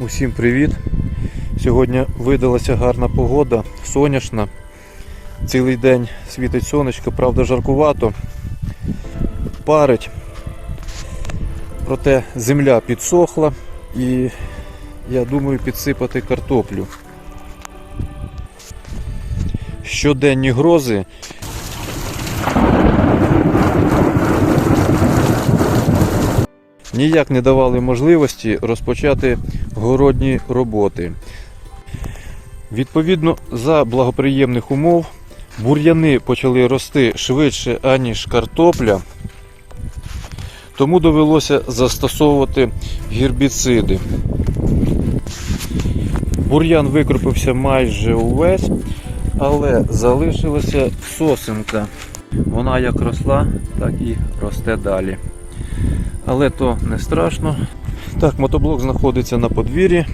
Усім привіт! Сьогодні видалася гарна погода, сонячна. Цілий день світить сонечко, правда жаркувато, парить. Проте земля підсохла і я думаю підсипати картоплю. Щоденні грози ніяк не давали можливості розпочати городні роботи. Відповідно, за благоприємних умов бур'яни почали рости швидше, аніж картопля, тому довелося застосовувати гербіциди. Бур'ян викропився майже увесь, але залишилася сосенка. Вона як росла, так і росте далі. Але то не страшно. Так, мотоблок знаходиться на подвір'ї.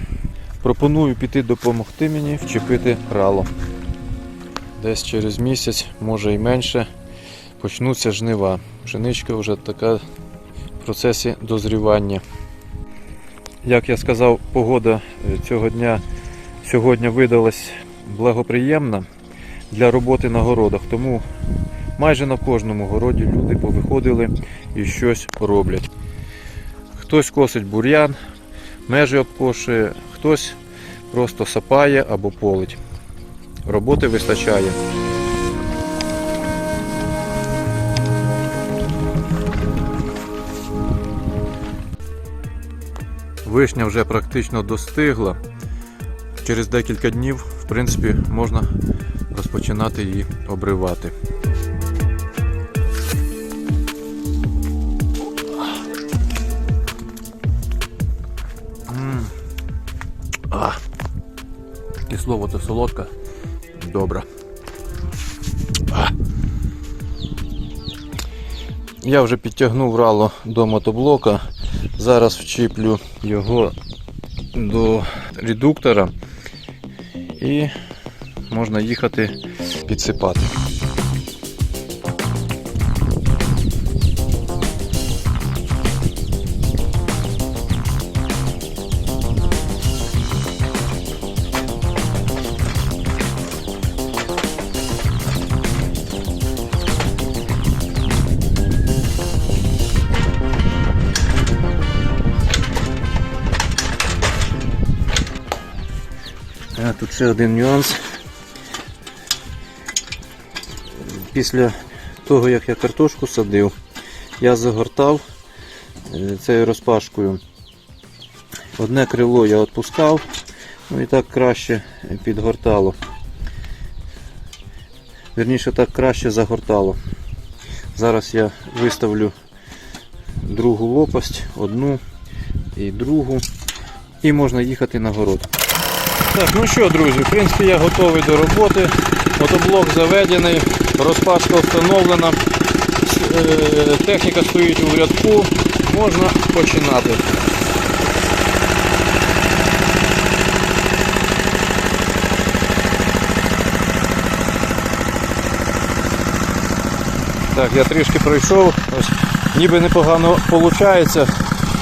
Пропоную піти допомогти мені вчепити рало. Десь через місяць, може і менше, почнуться жнива. Пшеничка вже така в процесі дозрівання. Як я сказав, погода е, цього дня сьогодні видалась благоприємна для роботи на городах. Тому майже на кожному городі люди повиходили і щось роблять. Хтось косить бур'ян, межі обкошує, хтось просто сапає або полить. Роботи вистачає. Вишня вже практично достигла. Через декілька днів, в принципі, можна розпочинати її обривати. Кислово то солодка. Добре. Я вже підтягнув рало до мотоблока. Зараз вчіплю його до редуктора і можна їхати підсипати. Ще один нюанс. Після того, як я картошку садив, я загортав е, цією розпашкою. Одне крило я відпускав, ну і так краще підгортало. Верніше так краще загортало. Зараз я виставлю другу лопасть, одну і другу, і можна їхати на город. Так, ну що, друзі, в принципі я готовий до роботи. Мотоблок заведений, розпашка встановлена, е, техніка стоїть у рядку, можна починати. Так, я трішки пройшов, ось ніби непогано виходить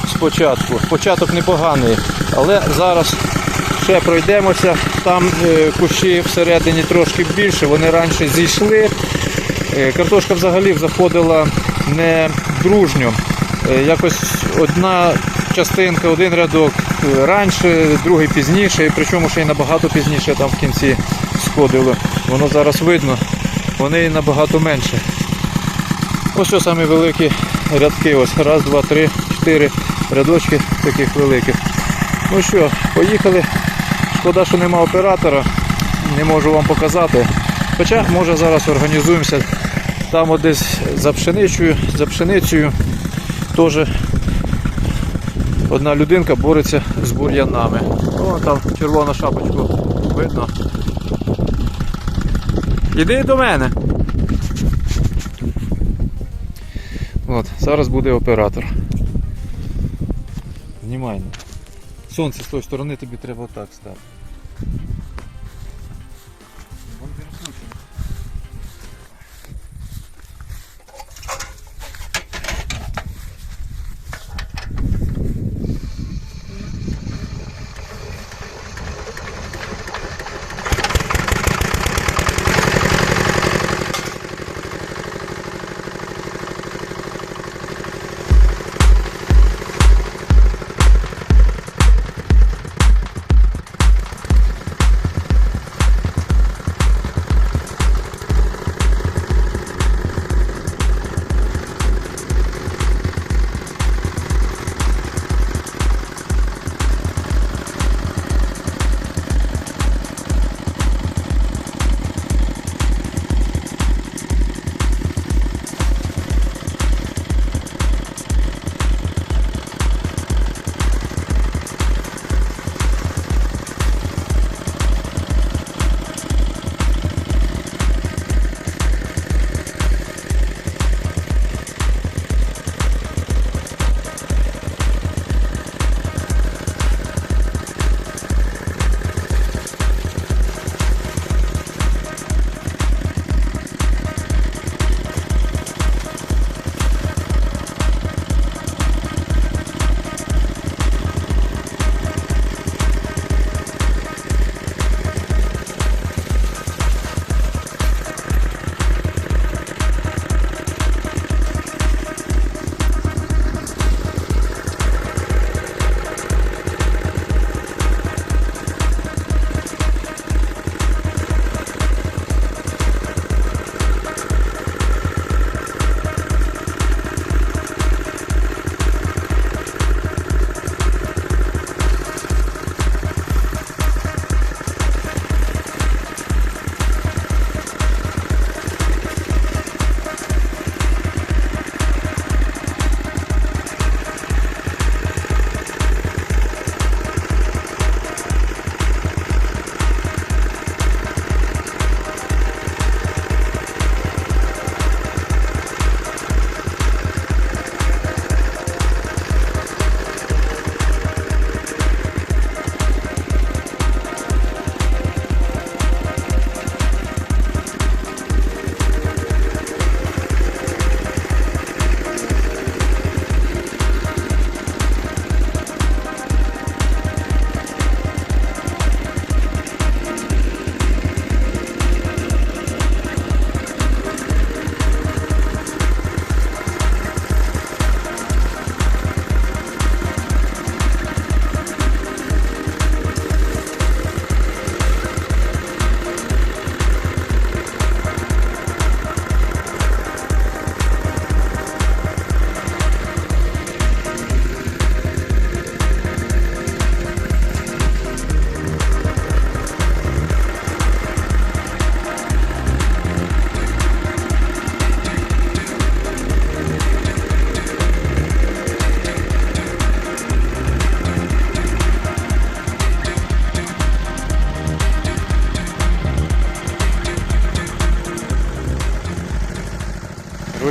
спочатку. Початок непоганий, але зараз ще пройдемося. Там е, кущі всередині трошки більше, вони раніше зійшли. Е, Картошка взагалі заходила не дружньо. Е, Якось одна частинка, один рядок раніше, другий пізніше, причому ще й набагато пізніше там в кінці сходило. Воно зараз видно, вони набагато менше. Ось що самі великі рядки. Ось раз, два, три, чотири рядочки таких великих. Ну що, поїхали. Шкода, що нема оператора, не можу вам показати. Хоча, може зараз організуємося. Там от десь за пшеницею, за пшеницею теж одна людинка бореться з бур'янами. О, там червону шапочку видно. Іди до мене. От, зараз буде оператор. Знімай. Сонце з тої сторони тобі треба отак стати.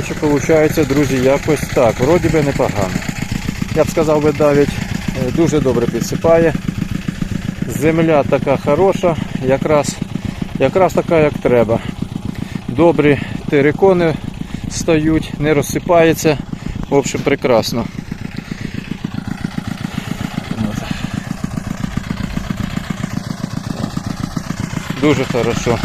Коротше, виходить, друзі, якось так. Вроді би непогано. Я б сказав би навіть е, дуже добре підсипає. Земля така хороша, якраз, якраз така, як треба. Добрі терикони стають, не розсипається. В общем, прекрасно. Дуже хорошо.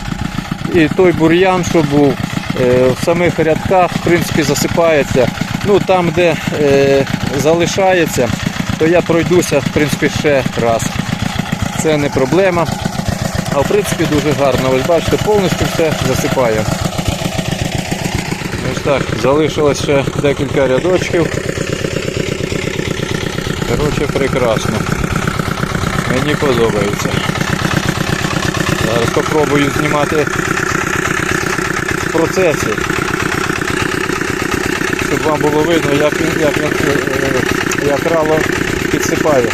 І той бур'ян, що був в самих рядках, в принципі, засипається. Ну там, де е, залишається, то я пройдуся в принципі, ще раз. Це не проблема. А в принципі дуже гарно. Ось бачите, повністю все засипає. Ось так, залишилось ще декілька рядочків. Коротше, прекрасно. Мені подобається. Зараз спробую знімати в процесі, щоб вам було видно, як, як, він, е, як рало підсипає.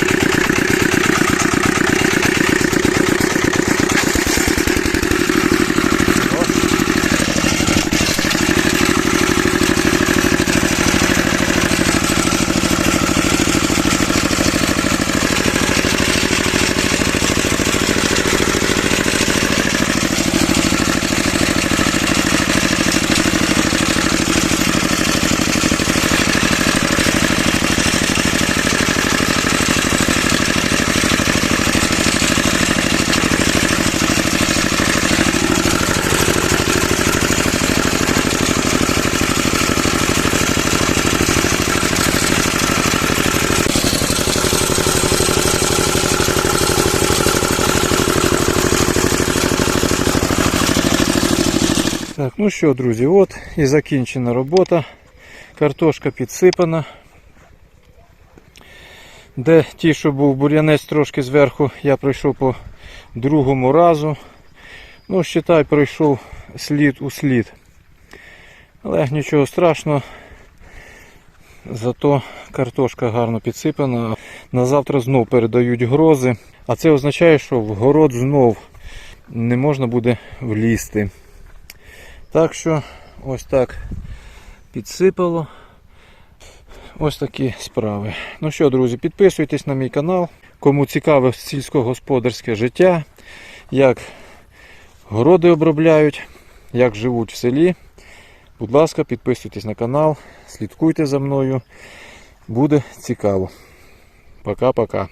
Так, ну що, друзі, от і закінчена робота. Картошка підсипана. Де ті, що був бур'янець трошки зверху, я пройшов по другому разу. Ну, считай, пройшов слід у слід. Але нічого страшного. Зато картошка гарно підсипана. На завтра знов передають грози. А це означає, що в город знов не можна буде влізти. Так що ось так підсипало. Ось такі справи. Ну що, друзі, підписуйтесь на мій канал. Кому цікаве сільськогосподарське життя, як городи обробляють, як живуть в селі. Будь ласка, підписуйтесь на канал, слідкуйте за мною. Буде цікаво. Пока-пока.